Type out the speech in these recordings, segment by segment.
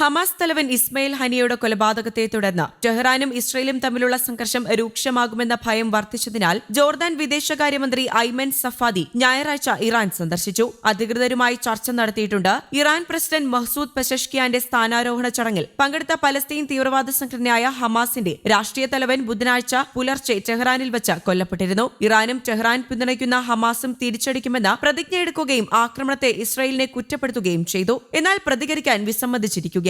Hamas തലവൻ ഇസ്മയിൽ ഹനിയയുടെ കൊലപാതകത്തെ തുടർന്ന് ടെഹ്റാനും ഇസ്രയേലും തമ്മിലുള്ള സംഘർഷം രൂക്ഷമാകുമെന്ന ഭയം വർദ്ധിച്ചതിനാൽ ജോർദാൻ വിദേശകാര്യമന്ത്രി ഐമൻ സഫാദി ഞായറാഴ്ച ഇറാൻ സന്ദർശിച്ചു. അധികൃതരുമായി ചർച്ച നടത്തിയിട്ടുണ്ട്. ഇറാൻ പ്രസിഡന്റ് മഹ്സൂദ് പെഷഷ്കിയാന്റെ സ്ഥാനാരോഹണ ചടങ്ങിൽ പങ്കെടുത്ത പലസ്തീൻ തീവ്രവാദ സംഘടനയായ ഹമാസിന്റെ രാഷ്ട്രീയ തലവൻ ബുധനാഴ്ച പുലർച്ചെ ടെഹ്റാനിൽ വെച്ച് കൊല്ലപ്പെട്ടിരുന്നു. ഇറാനും ടെഹ്റാൻ പിന്തുണയ്ക്കുന്ന ഹമാസും തിരിച്ചടിക്കുമെന്ന് പ്രതിജ്ഞയെടുക്കുകയും ആക്രമണത്തെ ഇസ്രയേലിനെ കുറ്റപ്പെടുത്തുകയും ചെയ്തു. എന്നാൽ പ്രതികരിക്കാൻ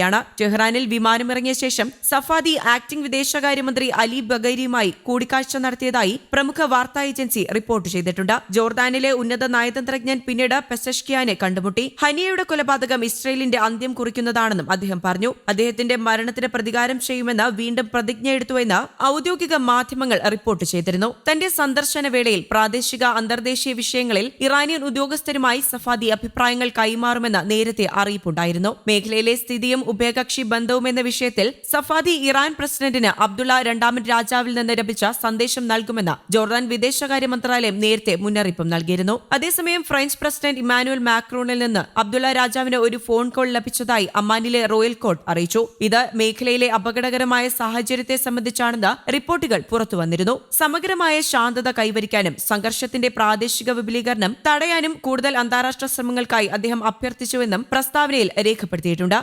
വിസമ്മതിച്ചിരിക്കുകയാണ് ടെഹ്റാനിൽ വിമാനമിറങ്ങിയ ശേഷം സഫാദി ആക്ടിംഗ് വിദേശകാര്യമന്ത്രി അലി ബഗൈരിയുമായി കൂടിക്കാഴ്ച നടത്തിയതായി പ്രമുഖ വാർത്താ ഏജൻസി റിപ്പോർട്ട് ചെയ്തിട്ടുണ്ട്. ജോർദാനിലെ ഉന്നത നയതന്ത്രജ്ഞൻ പിന്നീട് പെസഷ്കിയാനെ കണ്ടുമുട്ടി. ഹനിയയുടെ കൊലപാതകം ഇസ്രയേലിന്റെ അന്ത്യം കുറിക്കുന്നതാണെന്നും അദ്ദേഹം പറഞ്ഞു. അദ്ദേഹത്തിന്റെ മരണത്തിന് പ്രതികാരം ചെയ്യുമെന്ന് വീണ്ടും പ്രതിജ്ഞയെടുത്തുവെന്ന് ഔദ്യോഗിക മാധ്യമങ്ങൾ റിപ്പോർട്ട് ചെയ്തിരുന്നു. തന്റെ സന്ദർശന വേളയിൽ പ്രാദേശിക അന്തർദേശീയ വിഷയങ്ങളിൽ ഇറാനിയൻ ഉദ്യോഗസ്ഥരുമായി സഫാദി അഭിപ്രായങ്ങൾ കൈമാറുമെന്ന് നേരത്തെ അറിയിപ്പുണ്ടായിരുന്നു. മേഖലയിലെ സ്ഥിതിയും ഉഭയകക്ഷി ബന്ധവും എന്ന വിഷയത്തിൽ സഫാദി ഇറാൻ പ്രസിഡന്റിന് അബ്ദുള്ള രണ്ടാമൻ രാജാവിൽ നിന്ന് ലഭിച്ച സന്ദേശം നൽകുമെന്ന് ജോർദാൻ വിദേശകാര്യ മന്ത്രാലയം നേരത്തെ മുന്നറിയിപ്പും നൽകിയിരുന്നു. അതേസമയം ഫ്രഞ്ച് പ്രസിഡന്റ് ഇമാനുവൽ മാക്രോണിൽ നിന്ന് അബ്ദുള്ള രാജാവിന് ഒരു ഫോൺ കോൾ ലഭിച്ചതായി അമ്മാനിലെ റോയൽ കോർട്ട് അറിയിച്ചു. ഇത് മേഖലയിലെ അപകടകരമായ സാഹചര്യത്തെ സംബന്ധിച്ചാണെന്ന് റിപ്പോർട്ടുകൾ പുറത്തുവന്നിരുന്നു സമഗ്രമായ ശാന്തത കൈവരിക്കാനും സംഘർഷത്തിന്റെ പ്രാദേശിക വിപുലീകരണം തടയാനും കൂടുതൽ അന്താരാഷ്ട്ര ശ്രമങ്ങൾക്കായി അദ്ദേഹം അഭ്യർത്ഥിച്ചുവെന്നും പ്രസ്താവനയിൽ രേഖപ്പെടുത്തിയിട്ടുണ്ട്.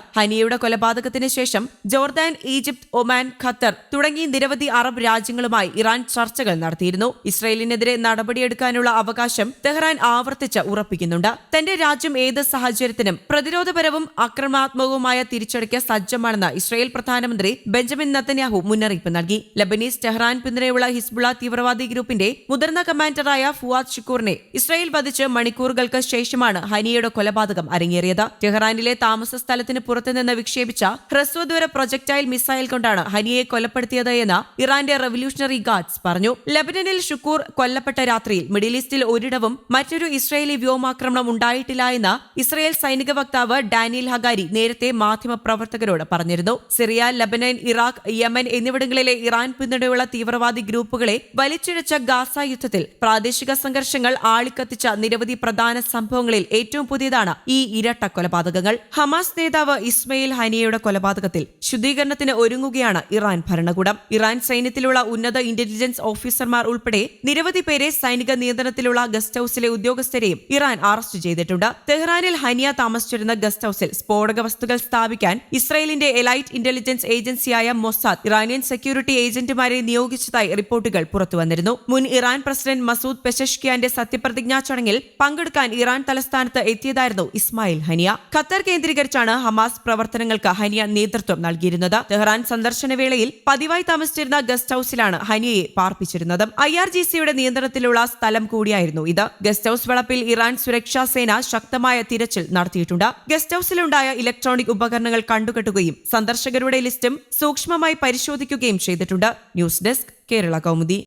ഹനിയയുടെ കൊലപാതകത്തിന് ശേഷം ജോർദാൻ ഈജിപ്ത് ഒമാൻ ഖത്തർ തുടങ്ങി നിരവധി അറബ് രാജ്യങ്ങളുമായി ഇറാൻ ചർച്ചകൾ നടത്തിയിരുന്നു. ഇസ്രയേലിനെതിരെ നടപടിയെടുക്കാനുള്ള അവകാശം തെഹ്റാൻ ആവർത്തിച്ച് ഉറപ്പിക്കുന്നുണ്ട്. തന്റെ രാജ്യം ഏത് സാഹചര്യത്തിനും പ്രതിരോധപരവും ആക്രമണാത്മകവുമായ തിരിച്ചടിക്ക് സജ്ജമാണെന്ന് ഇസ്രയേൽ പ്രധാനമന്ത്രി ബെഞ്ചമിൻ നത്തന്യാഹു മുന്നറിയിപ്പ് നൽകി. ലബനീസ് ടെഹ്റാൻ പിന്തുണയുള്ള ഹിസ്ബുള തീവ്രവാദി ഗ്രൂപ്പിന്റെ മുതിർന്ന കമാൻഡറായ ഫുവാദ് ഷിക്കൂറിനെ ഇസ്രയേൽ വധിച്ച് മണിക്കൂറുകൾക്ക് ശേഷമാണ് ഹനിയയുടെ കൊലപാതകം അരങ്ങേറിയത്. ടെഹ്റാനിലെ താമസ സ്ഥലത്തിന് പുറത്തുനിന്ന് വിക്ഷേപിച്ച ഹ്രസ്വദൂര പ്രൊജക്ടൈൽ മിസൈൽ കൊണ്ടാണ് ഹനിയെ കൊലപ്പെടുത്തിയത് എന്ന് ഇറാന്റെ റവല്യൂഷണറി ഗാർഡ്സ് പറഞ്ഞു. ലബനനിൽ ഷുക്കൂർ കൊല്ലപ്പെട്ട രാത്രിയിൽ മിഡിൽ ഈസ്റ്റിൽ ഒരിടവും മറ്റൊരു ഇസ്രയേലി വ്യോമാക്രമണം ഉണ്ടായിട്ടില്ല എന്ന് ഇസ്രയേൽ സൈനിക വക്താവ് ഡാനിയൽ ഹഗാരി നേരത്തെ മാധ്യമ പ്രവർത്തകരോട് പറഞ്ഞിരുന്നു. സിറിയ ലബനൻ ഇറാഖ് യമൻ എന്നിവിടങ്ങളിലെ ഇറാൻ പിന്തുണയുള്ള തീവ്രവാദി ഗ്രൂപ്പുകളെ വലിച്ചിഴച്ച ഗാസ യുദ്ധത്തിൽ പ്രാദേശിക സംഘർഷങ്ങൾ ആളിക്കത്തിച്ച നിരവധി പ്രധാന സംഭവങ്ങളിൽ ഏറ്റവും പുതിയതാണ് ഈ ഇരട്ട കൊലപാതകങ്ങൾ ഹമാസ് നേതാവ് ഇസ്മയിൽ ഹനിയയുടെ കൊലപാതകത്തിൽ ശുദ്ധീകരണത്തിന് ഒരുങ്ങുകയാണ് ഇറാൻ ഭരണകൂടം. ഇറാൻ സൈന്യത്തിലുള്ള ഉന്നത ഇന്റലിജൻസ് ഓഫീസർമാർ ഉൾപ്പെടെ നിരവധി പേരെ സൈനിക നിയന്ത്രണത്തിലുള്ള ഗസ്റ്റ് ഹൌസിലെ ഉദ്യോഗസ്ഥരെയും ഇറാൻ അറസ്റ്റ് ചെയ്തിട്ടുണ്ട്. തെഹ്റാനിൽ ഹനിയ താമസിച്ചിരുന്ന ഗസ്റ്റ് ഹൌസിൽ സ്ഫോടക വസ്തുക്കൾ സ്ഥാപിക്കാൻ ഇസ്രായേലിന്റെ എലൈറ്റ് ഇന്റലിജൻസ് ഏജൻസിയായ മൊസാദ് ഇറാനിയൻ സെക്യൂരിറ്റി ഏജന്റുമാരെ നിയോഗിച്ചതായി റിപ്പോർട്ടുകൾ പുറത്തുവന്നിരുന്നു. മുൻ ഇറാൻ പ്രസിഡന്റ് മസൂദ് പെഷഷ്കിയാന്റെ സത്യപ്രതിജ്ഞാ ചടങ്ങിൽ പങ്കെടുക്കാൻ ഇറാൻ തലസ്ഥാനത്ത് എത്തിയതായിരുന്നു ഇസ്മായിൽ ഹനിയ. ഖത്തർ കേന്ദ്രീകരിച്ചാണ് ഹമാസ് പ്രവർത്തനങ്ങൾക്ക് ഹനിയ നേതൃത്വം നൽകിയിരുന്നത്. തെഹ്റാൻ സന്ദർശന വേളയിൽ പതിവായി താമസിച്ചിരുന്ന ഗസ്റ്റ് ഹൌസിലാണ് ഹനിയയെ പാർപ്പിച്ചിരുന്നത്. ഐ ആർ ജി സിയുടെ നിയന്ത്രണത്തിലുള്ള സ്ഥലം കൂടിയായിരുന്നു ഇത്. ഗസ്റ്റ് ഹൌസ് വളപ്പിൽ ഇറാൻ സുരക്ഷാ സേന ശക്തമായ തിരച്ചിൽ നടത്തിയിട്ടുണ്ട്. ഗസ്റ്റ് ഹൌസിലുണ്ടായ ഇലക്ട്രോണിക് ഉപകരണങ്ങൾ കണ്ടുകെട്ടുകയും സന്ദർശകരുടെ ലിസ്റ്റും സൂക്ഷ്മമായി പരിശോധിക്കുകയും ചെയ്തിട്ടുണ്ട്. News desk Kerala Kaumudi.